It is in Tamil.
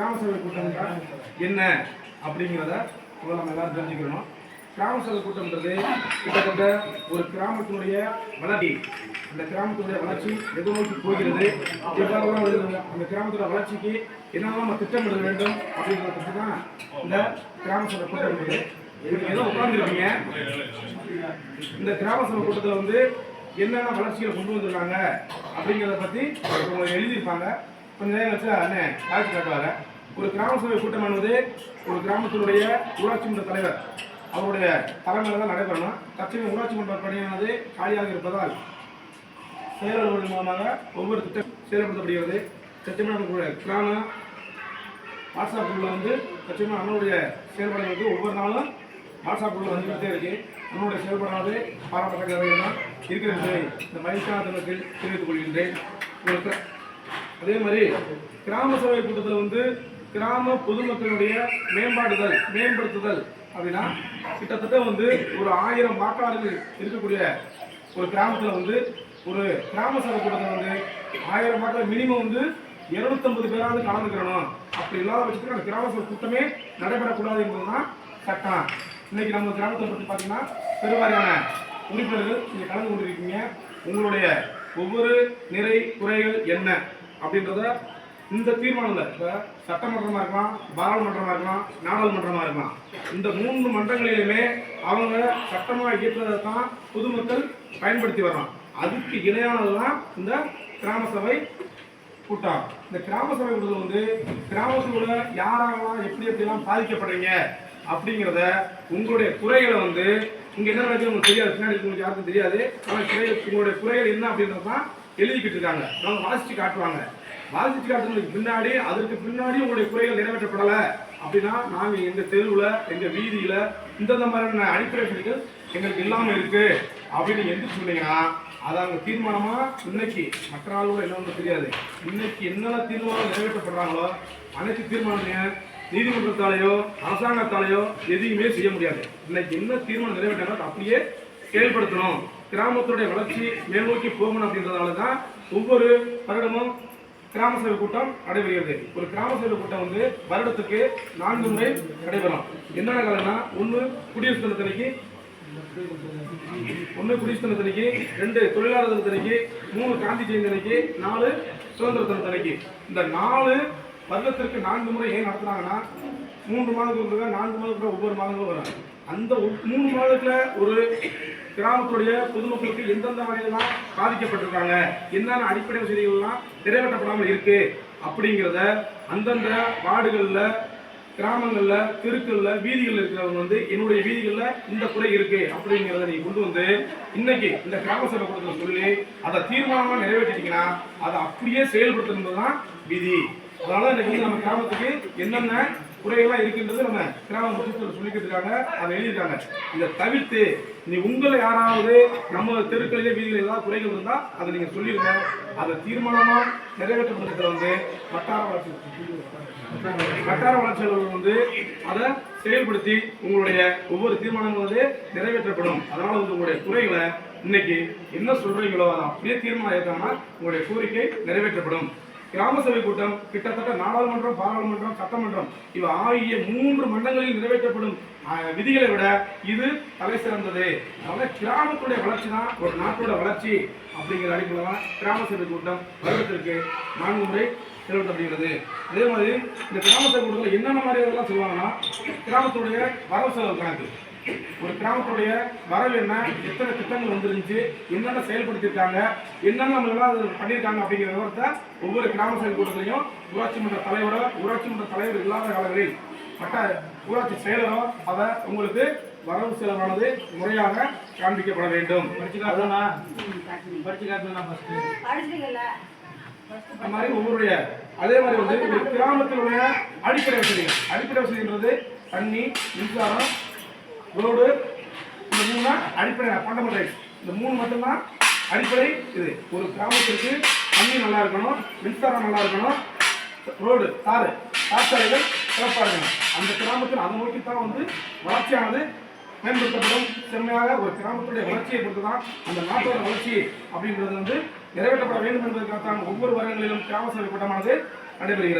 கிராம சபை கூட்டம் என்ன அப்படிங்கிறத முதல்ல நம்ம எல்லாரும் தெரிஞ்சுக்கணும். கிராம சபை கூட்டம்ன்றது கிட்டத்தட்ட ஒரு கிராமத்தினுடைய வளர்ச்சி. அந்த கிராமத்தினுடைய வளர்ச்சி எது நோக்கி போகிறது? எவ்வாறுலாம் அந்த கிராமத்தோட வளர்ச்சிக்கு என்னெல்லாம் நம்ம திட்டமிட வேண்டும் அப்படிங்கிறத பற்றி தான் இந்த கிராம சபை கூட்டம் இருக்குது. இதுக்கு ஏதோ உட்காந்துருக்கீங்க இந்த கிராம சபை கூட்டத்தில் வந்து என்னென்ன வளர்ச்சிகளை கொண்டு வந்திருக்காங்க அப்படிங்கிறத பற்றி அவங்க எழுதியிருப்பாங்க. கொஞ்சம் நேரம் வச்சு அண்ணே காட்சி காட்டுவாங்க ஒரு கிராம சபை கூட்டம் என்பது ஒரு கிராமத்தினுடைய ஊராட்சி மன்ற தலைவர் அவருடைய தலைமையில் தான் நடைபெறணும். தற்சமயம் ஊராட்சி மன்ற பணியானது காலியாக இருப்பதால் செயலாளர்கள் மூலமாக ஒவ்வொரு திட்டம் செயல்படுத்தப்படுகிறது. சத்தியமாக நம்மளுடைய கிராம வாட்ஸ்அப் குழுவில் வந்து லட்சுமி அண்ணனுடைய செயல்பாடுகளுக்கு ஒவ்வொரு நாளும் வாட்ஸ்அப் குரூப்பில் வந்துகிட்டே இருக்கு. அண்ணனுடைய செயல்பாடானது பாராட்டத்தக்கதாக இருக்கிறது இந்த மகிழ்ச்சியான தினத்தில் தெரிவித்துக் கொள்கின்றேன். அதே மாதிரி கிராம சபை கூட்டத்தில் வந்து கிராம பொதுமக்களுடைய மேம்பாடுதல் மேம்படுத்துதல் அப்படின்னா கிட்டத்தட்ட வந்து ஒரு ஆயிரம் வாக்காளர்கள் இருக்கக்கூடிய ஒரு கிராமத்தில் வந்து ஒரு கிராம சபை கூட்டத்தில் வந்து ஆயிரம் வாக்காளர் மினிமம் வந்து இருநூத்தம்பது பேராவது கலந்துக்கிறணும் அப்படி இல்லாத பட்சத்தில் அந்த கிராம சபை கூட்டமே நடைபெறக்கூடாது என்பதுதான் சட்டம். இன்னைக்கு நம்ம கிராமத்தை பற்றி பார்த்தீங்கன்னா பெருவாரியான உறுப்பினர்கள் நீங்கள் கலந்து கொண்டிருக்கீங்க. உங்களுடைய ஒவ்வொரு நிறை குறைகள் என்ன அப்படின்றத இந்த தீர்மானங்கள் இப்போ சட்டமன்றமாக இருக்கலாம் பாராளுமன்றமாக இருக்கலாம் நாடாளுமன்றமாக இருக்கலாம். இந்த மூன்று மன்றங்களிலுமே அவங்க சட்டமாக இயற்றுவதை தான் பொதுமக்கள் பயன்படுத்தி வர்றான் அதுக்கு இணையானது தான் இந்த கிராம சபை கூட்டம். இந்த கிராம சபை கூட்டத்தில் வந்து கிராமத்தோட யாரெல்லாம் எப்படி எப்படிலாம் பாதிக்கப்படுறீங்க அப்படிங்கிறத உங்களுடைய குறைகளை வந்து இங்கே என்ன நடக்குது உங்களுக்கு தெரியாது. பின்னாடி உங்களுக்கு யாருக்கும் தெரியாது. ஆனால் உங்களுடைய குறைகள் என்ன அப்படின்றது தான் எழுதிக்கிட்டு இருக்காங்க. அவங்க வாசித்து காட்டுவாங்க. வாசிச்சு காட்டுறதுக்கு பின்னாடி அதற்கு பின்னாடி உங்களுடைய குறைகள் நிறைவேற்றப்படலை. அப்படின்னா நாங்கள் எங்கள் தெருவில் எங்கள் வீதியில் இந்தந்த மாதிரியான அடிப்படை வசதிகள் எங்களுக்கு இல்லாமல் இருக்குது அப்படின்னு எந்த சொன்னீங்கன்னா அதை அவங்க தீர்மானமாக இன்னைக்கு மற்ற நாள் கூட என்ன தெரியாது. இன்னைக்கு என்னென்ன தீர்மானம் நிறைவேற்றப்படுறாங்களோ அனைத்து தீர்மானத்தையும் நீதிமன்றத்தாலேயோ அரசாங்கத்தாலேயோ எதையுமே செய்ய முடியாது. இன்னைக்கு என்ன தீர்மானம் நிறைவேற்றாங்களோ அப்படியே செயல்படுத்தணும். கிராமத்துடைய வளர்ச்சி மேல் நோக்கி போகணும் அப்படின்றதால தான் ஒவ்வொரு வருடமும் கிராம சபை கூட்டம் நடைபெறுகிறது. ஒரு கிராம சபை கூட்டம் வந்து வருடத்துக்கு நான்கு முறை நடைபெறும் என்னென்ன காலம்னா ஒன்று குடியரசு தினத்தன்னைக்கு ஒன்று குடியரசு தினத்தன்னைக்கு ரெண்டு தொழிலாளர் தினத்தன்னைக்கு மூணு காந்தி ஜெயந்தினைக்கு நாலு சுதந்திர தினத்தன்னைக்கு இந்த நாலு வருடத்திற்கு நான்கு முறை ஏன் நடத்துனாங்கன்னா மூன்று மாதங்களுக்கு ஒருக்கா, நான்கு மாதத்துக்கு ஒவ்வொரு மாதங்களும் வரும். அந்த மூணு மாதத்துல ஒரு கிராமத்துடைய பொதுமக்களுக்கு எந்தெந்த வகையெல்லாம் பாதிக்கப்பட்டிருக்காங்க என்னென்ன அடிப்படை வசதிகள்லாம் நிறைவேற்றப்படாமல் இருக்கு அப்படிங்கிறத அந்தந்த வார்டுகளில் கிராமங்களில் தெருக்களில் வீதிகளில் இருக்கிறவங்க வந்து என்னுடைய வீதிகளில் இந்த குறை இருக்கு அப்படிங்கிறத நீங்கள் கொண்டு வந்து இன்னைக்கு இந்த கிராம சபை கூட்டத்தில் சொல்லி அதை தீர்மானமாக நிறைவேற்றிட்டீங்கன்னா அதை அப்படியே செயல்படுத்தணும் தான் விதி. அதனால இன்னைக்கு வந்து நம்ம கிராமத்துக்கு என்னென்ன குறைகள்லாம் இருக்கின்றது நம்ம கிராம முக்கியத்தில் சொல்லிக்கிட்டு இருக்காங்க அதை எழுதியிருக்காங்க. இதை தவிர்த்து நீ உங்களை யாராவது நம்ம தெருக்களிலே வீதிகளில் ஏதாவது குறைகள் இருந்தால் அதை நீங்கள் சொல்லிடுங்க அதை தீர்மானமாக நிறைவேற்றப்படுறதுல வந்து வட்டார வளர்ச்சி வட்டார வளர்ச்சி அலுவலர் வந்து அதை செயல்படுத்தி உங்களுடைய ஒவ்வொரு தீர்மானங்களும் வந்து நிறைவேற்றப்படும். அதனால் வந்து உங்களுடைய குறைகளை இன்னைக்கு என்ன சொல்றீங்களோ அதை அப்படியே தீர்மானம் ஏற்றாம உங்களுடைய கோரிக்கை நிறைவேற்றப்படும். கிராம சபை கூட்டம் கிட்டத்தட்ட நாடாளுமன்றம் பாராளுமன்றம் சட்டமன்றம் இவை ஆகிய மூன்று மண்டங்களில் நிறைவேற்றப்படும் விதிகளை விட இது தலை சிறந்தது. அதனால கிராமத்துடைய வளர்ச்சி தான் ஒரு நாட்டோட வளர்ச்சி அப்படிங்கிற அடிப்படையில் தான் கிராம சபை கூட்டம் வருடத்திற்கு நான்கு முறை செயல்படுத்தப்படுகிறது அதே மாதிரி இந்த கிராம சபை கூட்டத்தில் என்னென்ன மாதிரி இதெல்லாம் சொல்லுவாங்கன்னா கிராமத்துடைய வரவு செலவு கணக்கு. ஒரு கிராமத்துடைய வரவு என்ன? எத்தனை திட்டங்கள் வந்துருந்துச்சு? என்னென்ன செயல்படுத்தியிருக்காங்க? என்னென்ன நம்ம எல்லாம் அதுல பண்ணியிருக்காங்க அப்படிங்கிற விவரத்தை ஒவ்வொரு கிராம சபை கூட்டத்திலையும் ஊராட்சி மன்ற தலைவரோ ஊராட்சி மன்ற தலைவர் இல்லாத காலங்களில் மற்ற ஊராட்சி செயலரோ அதை உங்களுக்கு வரவு செலவானது முறையாக காண்பிக்கப்பட வேண்டும். படிச்சுக்காட்டுனா படிச்சுக்காட்டுனா ஃபர்ஸ்ட் படிச்சிட்டீங்கல்ல அந்த மாதிரி ஒவ்வொருடைய அதே மாதிரி வந்து ஒரு கிராமத்தினுடைய அடிப்படை வசதிகள் அடிப்படை வசதின்றது தண்ணி மின்சாரம் ரோடு இந்த மூணு தான் அடிப்படை ஃபண்டமெண்டல்ஸ் இந்த மூணு மட்டும்தான் அடிப்படை இது. ஒரு கிராமத்திற்கு தண்ணி நல்லா இருக்கணும் மின்சாரம் நல்லா இருக்கணும். ரோடு தாறு சாலைகள் சிறப்பாக இருக்கணும். அந்த கிராமத்தில் அதை நோக்கி தான் வந்து வளர்ச்சியானது மேம்படுத்தப்படும் செம்மையாக ஒரு கிராமத்துடைய வளர்ச்சியை பொறுத்து தான் அந்த நாட்டோட வளர்ச்சி அப்படின்றது வந்து நிறைவேற்றப்பட வேண்டும் என்பதற்காக தான் ஒவ்வொரு வருடங்களிலும் கிராம சபை கூட்டமானது நடைபெறுகிறது.